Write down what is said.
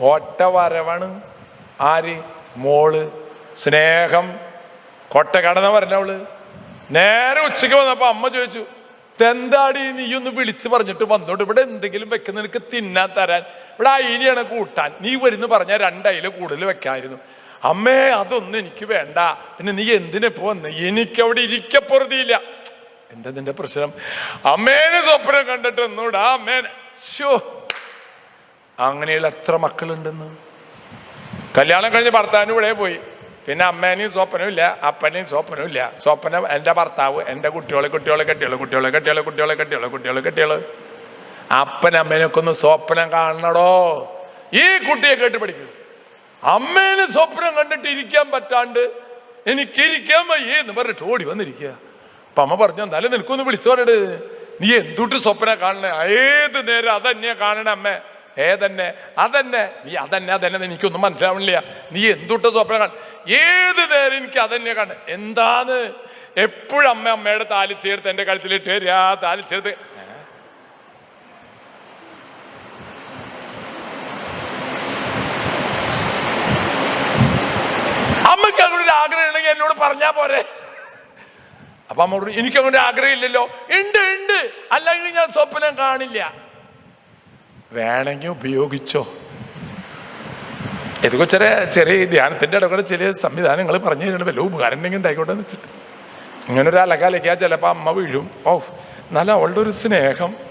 ഒറ്റ വരവാണ് ആര്? മോൾ. സ്നേഹം. കൊട്ട കടന്ന വരണവൾ നേരെ ഉച്ചയ്ക്ക് വന്നപ്പോ അമ്മ ചോദിച്ചു തെന്താടി നീ ഒന്ന് വിളിച്ച് പറഞ്ഞിട്ട് വന്നോട്ട് ഇവിടെ എന്തെങ്കിലും വെക്കുന്ന നിനക്ക് തിന്നാൻ തരാൻ. ഇവിടെ അയിലാണ് കൂട്ടാൻ. നീ വരുന്ന് പറഞ്ഞ രണ്ടയില കൂടുതൽ വെക്കായിരുന്നു. അമ്മേ അതൊന്നും എനിക്ക് വേണ്ട. പിന്നെ നീ എന്തിനിപ്പോ വന്ന്? എനിക്ക് അവിടെ ഇരിക്കപ്പുറതിയില്ല എന്താ നിന്റെ പ്രശ്നം? അമ്മേനെ സ്വപ്നം കണ്ടിട്ട് ഒന്നൂടാ അമ്മേനെ. ശോ അങ്ങനെയുള്ള എത്ര മക്കളുണ്ടെന്ന്? കല്യാണം കഴിഞ്ഞ് ഭർത്താവിന് ഇവിടെ പോയി. പിന്നെ അമ്മേനെയും സ്വപ്നവും ഇല്ല അപ്പനെയും സ്വപ്നവും ഇല്ല. സ്വപ്നം എന്റെ ഭർത്താവ് എന്റെ കുട്ടികളെ കുട്ടികളെ കെട്ടിയോളെ കുട്ടികളെ കെട്ടിയോളെ കുട്ടികളെ കെട്ടിയോളെ കുട്ടികളെ കെട്ടിയോൾ അപ്പൻ അമ്മേനൊക്കെ ഒന്ന് സ്വപ്നം കാണണടോ. ഈ കുട്ടിയെ കേട്ട് പഠിക്കും. അമ്മേന് സ്വപ്നം കണ്ടിട്ട് ഇരിക്കാൻ പറ്റാണ്ട് എനിക്ക് ഇരിക്കാൻ പറഞ്ഞിട്ട് ഓടി വന്നിരിക്കുക. അപ്പൊ അമ്മ പറഞ്ഞു എന്നാലും നിനക്കൊന്ന് വിളിച്ചു പറഞ്ഞിട്ട് നീ എന്തുട്ട് സ്വപ്നം കാണണേ? ഏത് നേരം അതന്നെയാ കാണണേ അമ്മേ? ഏതന്നെ അതന്നെ നീ അതന്നെ അതന്നെ എനിക്കൊന്നും മനസ്സിലാവണില്ല. നീ എന്തുട്ട് സ്വപ്നം കാണും ഏത് നേരം എനിക്ക് അതന്നെ കാണും എന്താന്ന്? എപ്പോഴും അമ്മ അമ്മയുടെ താലി ചേർത്ത് എന്റെ കഴുത്തിലിട്ട് വരിക താലി ചേർത്ത് അമ്മയ്ക്ക് ഒരു ആഗ്രഹം ഉണ്ടെങ്കിൽ എന്നോട് പറഞ്ഞാ പോരെ. അപ്പൊ അമ്മ എനിക്ക് അങ്ങനെ ആഗ്രഹമില്ലല്ലോ. ഉണ്ട് ഉണ്ട്. അല്ലെങ്കിൽ ഞാൻ സ്വപ്നം കാണില്ല. വേണമെങ്കിൽ ഉപയോഗിച്ചോ. ഇതൊക്കെ ചെറിയ ചെറിയ ധ്യാനത്തിന്റെ ഇടക്കൂടെ ചെറിയ സംവിധാനങ്ങൾ പറഞ്ഞു തരുന്നുണ്ട്. വല്ല ഉപകാരം ഉണ്ടെങ്കിൽ ഉണ്ടായിക്കോട്ടെ എന്ന് വെച്ചിട്ട്. ഇങ്ങനൊരു അലക്കാലയ്ക്കാ ചിലപ്പോൾ അമ്മ വീഴും. ഓ നല്ല അവളുടെ ഒരു സ്നേഹം.